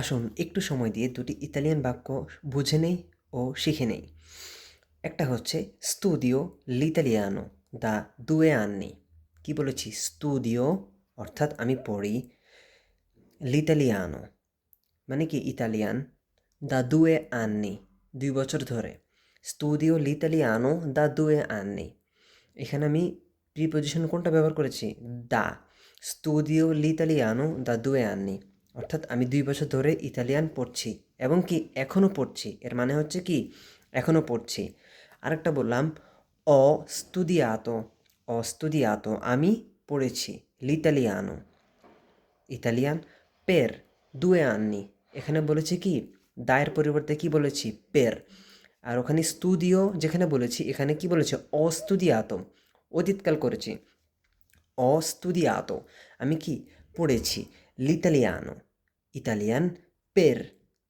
আসুন একটু সময় দিয়ে দুটি ইতালিয়ান বাক্য বুঝে নেই ও শিখে নেই। একটা হচ্ছে স্তুদিও লিতালিয়ানো দা দুয়ে আননি কি বলেছি? স্তুদিও অর্থাৎ আমি পড়ি লিতালিয়ানো মানে কি ইতালিয়ান? দা দুয়ে আননি দুই বছর ধরে। স্তুদিও লিতালিয়ানো দা দুয়ে আননি এখানে আমি প্রিপোজিশন কোনটা ব্যবহার করেছি? দা স্তুদিও লিতালিয়ানো দা দুয়ে আননি অর্থাৎ আমি দুই বছর ধরে ইতালিয়ান পড়ছি এবং কি এখনও পড়ছি। এর মানে হচ্ছে কি? এখনও পড়ছি। আরেকটা বললাম অ স্তুদিয়াতো অ স্তুদিয়াতো আমি পড়েছি লিতালিয়ানো। ইতালিয়ান, পের, দুয়ে আননি। এখানে বলেছি কি? দায়ের পরিবর্তে কি বলেছি? পের। আর ওখানে স্তুদিও যেখানে বলেছি, এখানে কি বলেছে? অস্তুদিয়াতো। অতীতকাল করেছি। অস্তুদিয়াতো। আমি কি? পড়েছি লিতালিয়ানো। ইতালিয়ান পের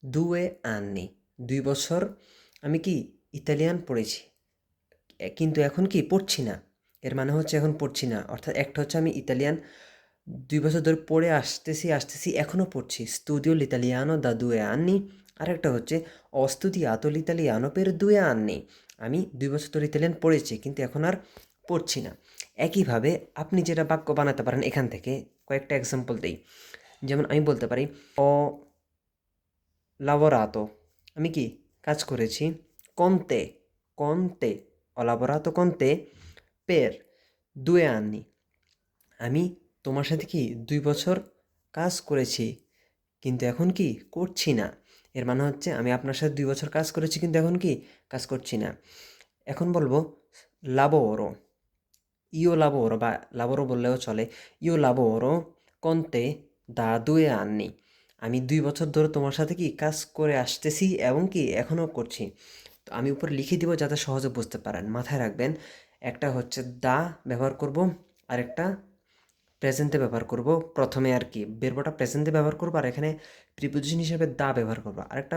দুয়ে আননি দুই বছর আমি কি ইতালিয়ান পড়েছি? কিন্তু এখন কি পড়ছি না? এর মানে হচ্ছে এখন পড়ছি না। অর্থাৎ একটা হচ্ছে আমি ইতালিয়ান, দুই বছর ধরে পড়ে আসতেছি আসতেছি এখনও পড়ছি। স্তুদিও লিতালিয়ানো দা দুয়ে আননি আরেকটা হচ্ছে অস্তুদিয়াতো লিতালিয়ানো পের দুয়ে আননি আমি দুই বছর ধরে ইতালিয়ান পড়েছি, কিন্তু এখন আর পড়ছি না। একইভাবে আপনি যেটা বাক্য বানাতে পারেন এখান থেকে, কয়েকটা এক্সাম্পল দিই। যেমন আমি বলতে পারি অ লাভরাতো আমি কি কাজ করেছি? কন্তে কন্তে অলাভরাতো কন্তে, পের, দুয়ে আননি। আমি তোমার সাথে কি দুই বছর কাজ করেছি, কিন্তু এখন কি করছি না? এর মানে হচ্ছে আমি আপনার সাথে দুই বছর কাজ করেছি, কিন্তু এখন কি কাজ করছি না। এখন বলব, লাবোরো। ইও লাবোরো বা লাবোরো বললেও চলে। ইও লাবোরো, কন্তে দা দুয়ে আননি। আমি দুই বছর ধরে তোমার সাথে কি কাজ করে আসতেছি এবং কি এখনও করছি। তো আমি উপরে লিখে দিব যাতে সহজে বুঝতে পারেন। মাথায় রাখবেন, একটা হচ্ছে দা ব্যবহার করব, আরেকটা প্রেজেন্টে ব্যবহার করব। প্রথমে আর কি বেরবোটা প্রেজেন্টে ব্যবহার করব আর এখানে প্রিপোজিশন হিসেবে দা ব্যবহার করব। আরেকটা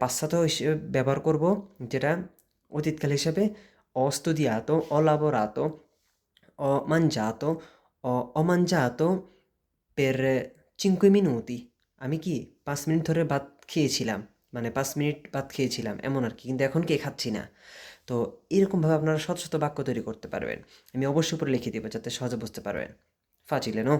পাশ্চাত্য হিসেবে ব্যবহার করব, যেটা অতীতকাল হিসেবে অস্তুদিয়াতো অলাবোরাতো ho mangiato per cinque minuti. আমি কি পাঁচ মিনিট ধরে ভাত খেয়েছিলাম? মানে পাঁচ মিনিট ভাত খেয়েছিলাম, এমন আর কি, কিন্তু এখন কে খাচ্ছি না। তো এরকমভাবে আপনারা শত শত বাক্য তৈরি করতে পারবেন। আমি অবশ্যই উপরে লিখে দেবো যাতে সহজে বুঝতে পারবেন। ফাচিলে নো